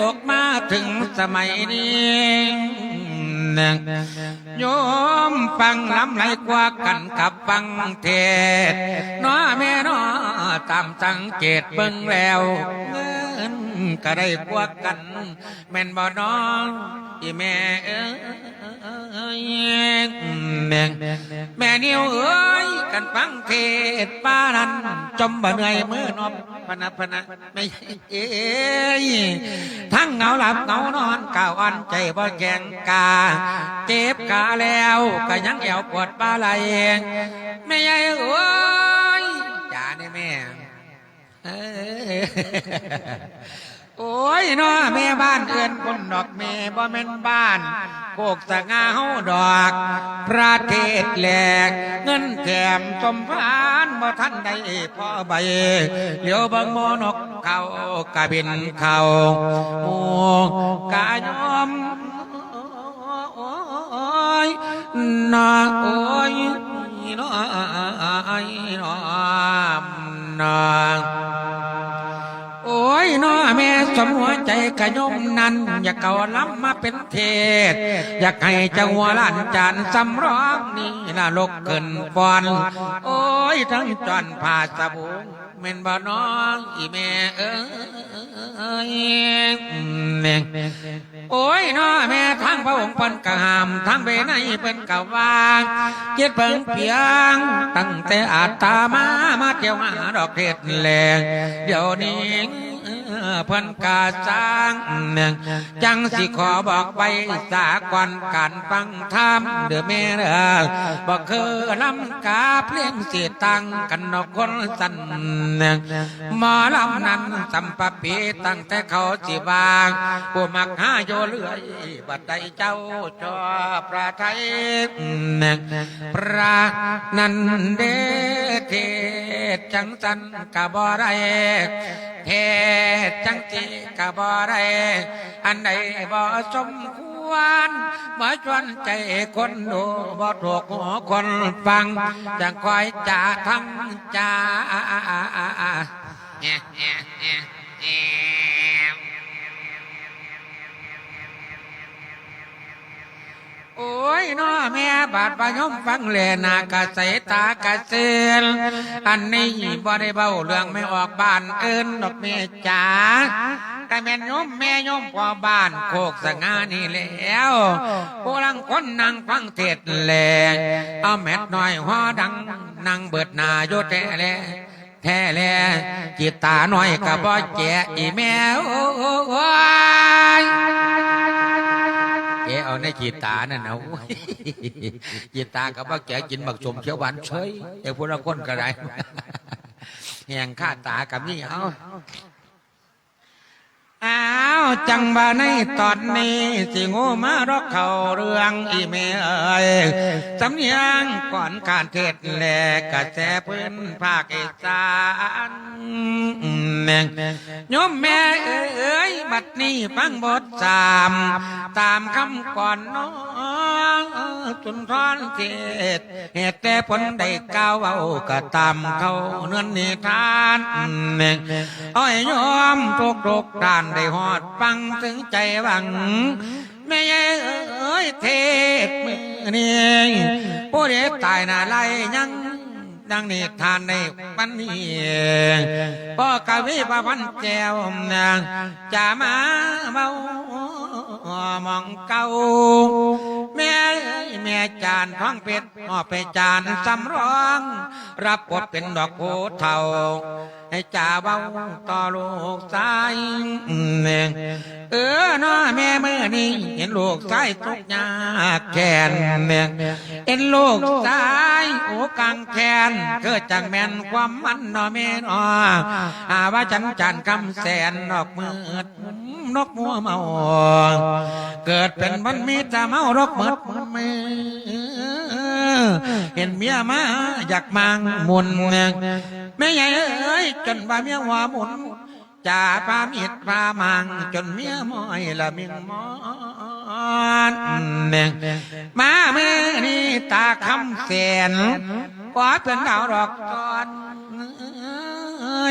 ตกมาถึงสมัยนี้โยมฟังลำไหลกว่ากันกับฟังเทศน้อแม่น้อตามสังเกตเบิ่งแล้วเนก็ได้กว่ากัน แม่นบ่น้องอีแม่เอ้ยแม่แม่นิวเอ้ยกันฟังเทศป้านั้นจมบ่เหนื่อยมือนอบพนะพนะไม่เอ้ยทั้งเหงาหลับเหงานอนก่าวอันใจบ่แกงกา เจ็บกาแล้วก็ยังแอวปวดปลาไหลแม่ใหญ่เอ้ยจ้าเนี่ยแม่ เอ้ยโอ้ยน้อแม่บ้านเอื้อนคนดอกแม่บ่แม่นบ้านโกกสะงาเฮาดอกประเทศแหลก เงินแถมสมพานบ่ทันได้พอใบเหลียวเบังโมนกเขากะบินเขาโอ้กะยอมโอ้ยนาโอ้ยน้อยน้อนาโอ้ยน้อ สมหัวใจขยมนั้น อยากเก่าล้ำมาเป็นเทศ อยากให้จ้าหัวล้านจานสำร้องนี่ละลกเกินฟอน โอ้ยทั้งจอนผ่าสบูงเม่นบ่น้องอีแม่เอ้ยโอ้ยน้อแม่ทั้งพระองค์เพิ่นกะหามทั้งเบในเพิ่นกะวางเจ็ดเพิ่งเพียง ตั้งแต่อาตามามาเที่ยวหาดอกเทศแลงเดี๋ยวนี้ เพิ่นกาสร้างจังสิขอบอกไปสากอนการฟังธรรมเด้อแม่เด้อบอกคือลำกาเพลงเสียตังกันนอกคนสันหมอลำนั้นสัมปปีตั้งแต่เขาสิวางผู้มักหาโยเลื่อยบัดใดเจ้าจอประไทยพระนันเดเทจังสันกะบ่ได้เทจังจีกะบ่ได้อันใดบ่สมควรบ่ชวนใจคนดูบ่ถูกหัวคนฟังจังคอยจะทำจ้าเนี่ยเนี่ยเอะเอะ โอ้ยน้อแม่บาดปะยมฟังแลนากะใสตากะเซลอันนี้บ่ได้เบ้าเรื่องไม่ออกบ้านเอิ้นดอกแม่จ๋ากะแม่นยมแม่ยมพ่อบ้านโคกสง่านี่แล้วผู้ลังคนนั่งฟังเทศแลเอาแมดน้อยหัวดังนั่งเบิดนาโยแท้แลแท้แลจิตตาน้อยกะบ่แจอีแม่โอ้ ในจีตานั่นนะโอ้ยจีตากับว่าแกกินบักชมเขียวหวานเฉยไอ้พวกเราคนกระไรแหงข้าตากับนี่เอา อ้าวจังบาในตอนนี้สิงูมารอกเขาเรื่องอีเมเอ้ยสำเนียงก่อนการเทศแหลกกระแสพื้นภาคอีสานแม่งโยมแม่เอ้ยบัดนี้ฟังบทสามตามคำก่อนน้องจุนทอนเทศเหตุแต่ผลได้ก้าวเอาก็ตามเขาเนื้อนิทานแม่งอ้อยโยมทุกทุกด้านได้หอดฟังถึงใจหวังแม่เอ้ยเทพนี่ผู้เด็ตายหน้าไรยังดังนิทานในปันนี้พ่อกวีประพันธ์แจวนางจะมาเมามองเก่า จานท้องเป็ดมอบไปจานสำรอง รับบทเป็นดอกโพเทาให้จ่าเบาต่อลูกชายเออน้อแม่เมื่อนี้เห็นลูกชายทุกยากแค้นเน่งเห็นลูกชายโอ้กังแค้นเกิดจากแม่นความมันน้อแม่น้ออาว่าจันจันคำแสนดอกมืด นกมัวเมา เกิดเป็นมันมีแต่เมารกหมดมือเห็นเมียมาอยากมางมุนแม่ใหญ่เอ้ยจนว่าเมียหัวมุนจ่าพามีดพามัง จนเมียมอยละมิงมอนมาเมื่อนี้ตาคำแสนกว่าเป็นดาวดอกตอน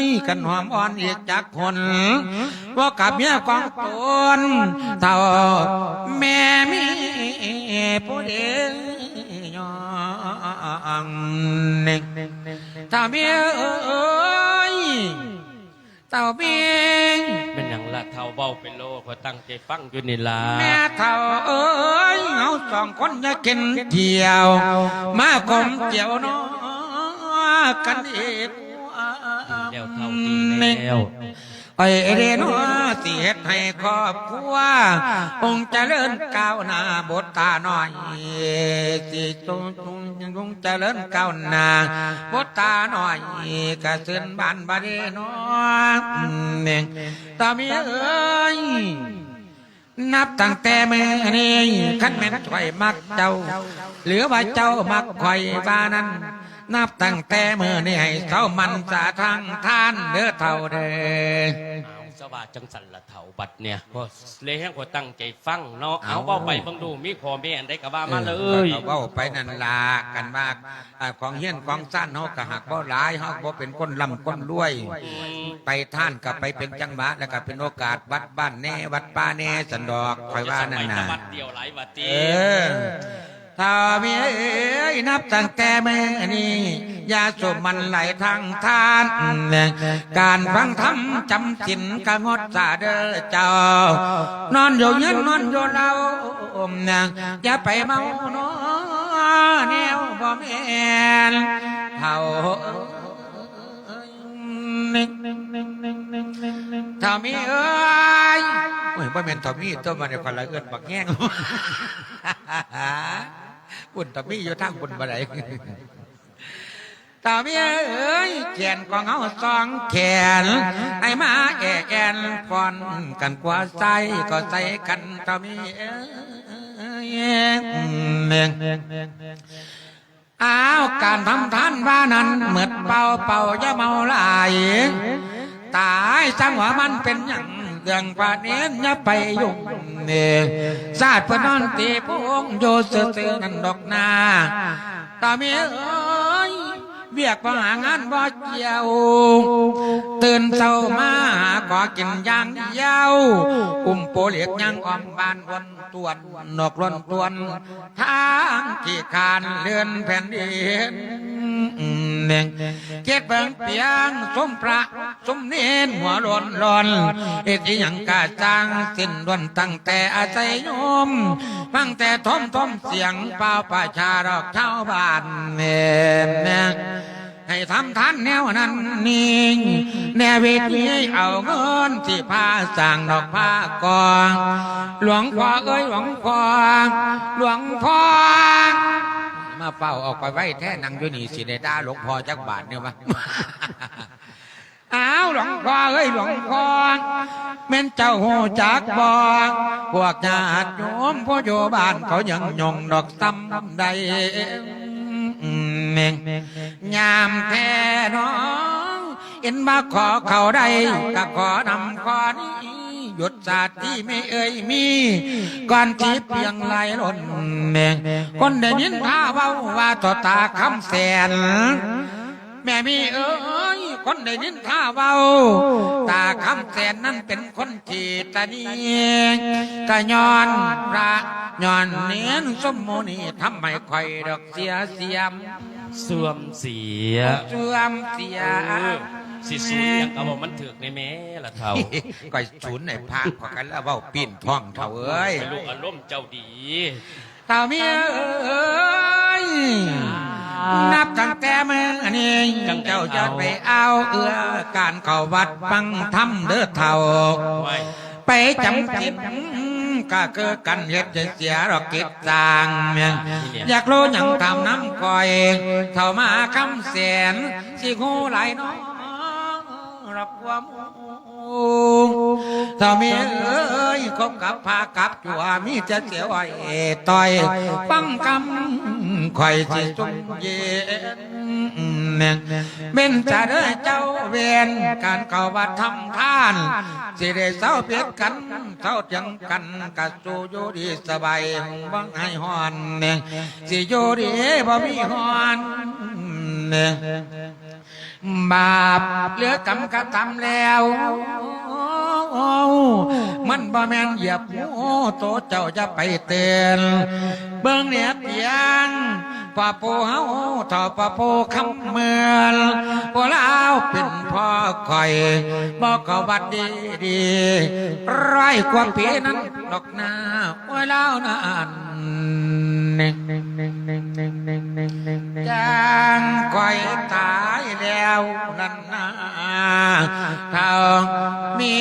ยกันหอมอ่อนอีกจากคนว่ากับเมียกองตนเท่าแม่มีผู้เดียองหนึ่งถ้าเมียเอ้ยเต่าเมียเป็นอย่างละเท่าเบาเป็นโลพอตั้งใจฟังอยู่นี่ล่ะแม่เท่าเอ้ยเอาสองคนอย่ากินเดียว มากลมเจียวเน้อกันอีก แล้วเท่าดีแล้วไอ้เรนว่าสิเฮ็ดให้ครอบครัวองค์เจริญก้าวหน้าบทตาหน่อยสิจงจงจงเจริญก้าวหน้าบทตาหน่อยกระเสินบ้านบาดน้องเน่งตามีเอ้ยนับตั้งแต่เมื่อนี้ขันแม่นข่อยมักเจ้า หรือว่าเจ้ามักข่อยบ้านั้น นับตั้งแต่เมื่อนี้ให้เขามันสาทางท่านเด้อเท่าเด้อเอาสว่าจังสันละเท่าบัดเนี่ยพอเลยให้พอตั้งใจฟังเนาะเอาเบาไปเบังดูมีขอแม่อันใดก็ว่ามาเลยเอาเว้าไปนั่นลากันมากอ่าของเฮียนของสั้นเฮาก็หักบ่หลายเฮาบ่เป็นคนร่ำคนรวยอืมไปท่านก็ไปเป็นจังหวะแล้วก็เป็นโอกาสวัดบ้านแน่วัดป้าแน่สันดอกคอยว่านั่นน่ะวัดเดียวหลายวัดเอตีอ ถ้ามีเอ้ยนับตั้งแต่เมื่อนี้ยาสูบมันไหลทางทาน การฟังธรรมจำสินกงดสาเดอเจ้า นอนอยู่เย็นนอนอยู่เราเนี่ยอย่าไปเมาเนาะแนวบ่แม่นเท่าเท่ามีเอ้ยโอ้ยบ่แม่นเท่ามีตัวมันในคนละเอื้อนบักแง่ง บุญตะมีอยู่ทางบุญบ่ได้ตามีเอ้ยแขนของเฮาสองแขนไอ้มาแก่แอนฟอนกันกว่าใส่ก็ใส่กันตามีเอ้ยเน่งอ้าวการทำทานว่านั้นเหมือนเป่าเป่าอย่าเมาลาย ตายจังว่ามันเป็นอย่าง เรื่องป่าเน้นอย่าไปยุ่งเนี่ยศาสตร์พนนอนตีพงโยเสือเสือนั่นดอกนาตาเมียเอ้ยเบียกมาหางานบ่เจียว ตื่นเช้ามาหาขอกินยางเดียวอุ้มโปเลียกยังออมบานวนตวนนกล้นตวนทางที่คานเลื่อนแผ่นดิน เน่งเจ็ดเบิงเปียงสมพระสมเนนหัวร้อนร้อนเอ็ดอีหยังกาจางสิ้นดวนตั้งแต่อาศัยโยมฟังแต่ทอมทอมเสียงเป่าประชาดอกชาวบ้านเน่แน่ให้ทำท่านแนวนั้นนิ่งแนวเวทีเอาเงินที่พาสั่งดอกผ้ากองหลวงพ่อเอ้ยหลวงพ่อหลวงพ่อ มาเฝ้าออกไปไว้แท่นังอยู่นี่สิได้ด่าหลวงพ่อจักบาทเนี่ยมาอ้าวหลวงพ่อเอ้ยหลวงพ่อแม่นเจ้าหูจักบ่พวกญาติโยมพ่อโยบ้านเขายังยงดอกซ้ำใดเมงยามแท้น้อง เอ็นมาขอเขาได้ก็ขอนำขอนี้ หยุดศาสตร์ที่ไม่เอ่ยมีก่อนที่เพียงไหลล้นแม่คนได้ยินท่าเว้าว่าต่อตาคำแสนแม่มีเอ้ยคนได้ยินท่าเว้าตาคำแสนนั้นเป็นคนจีตานีกะย้อนพระย้อนเนียนสมโมนีทำให้คอยดอกเสียเสียมเสื่อมเสียเสื่อมเสียเออ สิสูนยังก็บอกมันถึกในแม่ละเท่าก่อยศูนย์ในภาคก็กันแล้วเว้าปีนท้องเท่าเอ้ยเป็นลูกอารมณ์เจ้าดีเต่าเมียเอ้ยนับตั้งแต่เมื่อนี้เจ้าจะไปเอาเอื้อการเข้าวัดฟังธรรมเด้อเท่าไว้ไปจำจิตก็คือกันเฮ็ดให้เสียดอกกิจจางอยากรู้หยังทำน้ำก่อยเท่ามาคำแสนสิหูไหลายน้อง รับความถ้ามีเอ้ยคบกับพากับจัวมีจะเสียวไอ้ต่อยฟังคำข่อยสิจุงเย็นเป็นจะเด้อเจ้าเวียนการเข้าวัดทำทาน สิได้เศร้าเพียกกันเศร้าจังกันกัสูอยู่ดีสบายบังให้ฮอนเนี่ยสิอยู่ดีบ่มีฮอนเนี่ย บาปเหลือกรรมกระทำแล้ว มันบ่แม่นเหยียบโอ้โตเจ้าจะไปเตือนเบิ่งเนียเพียงป่าปูเฮาต่อป่าปูคำเมือนพวกเราเป็นพ่อคอยบอกเขาบัดดีดีร้อยกว่าปีนั้นดอกนาโอ้ยเล่านาน จางก้อยตายแล้วนั่นนาทองมี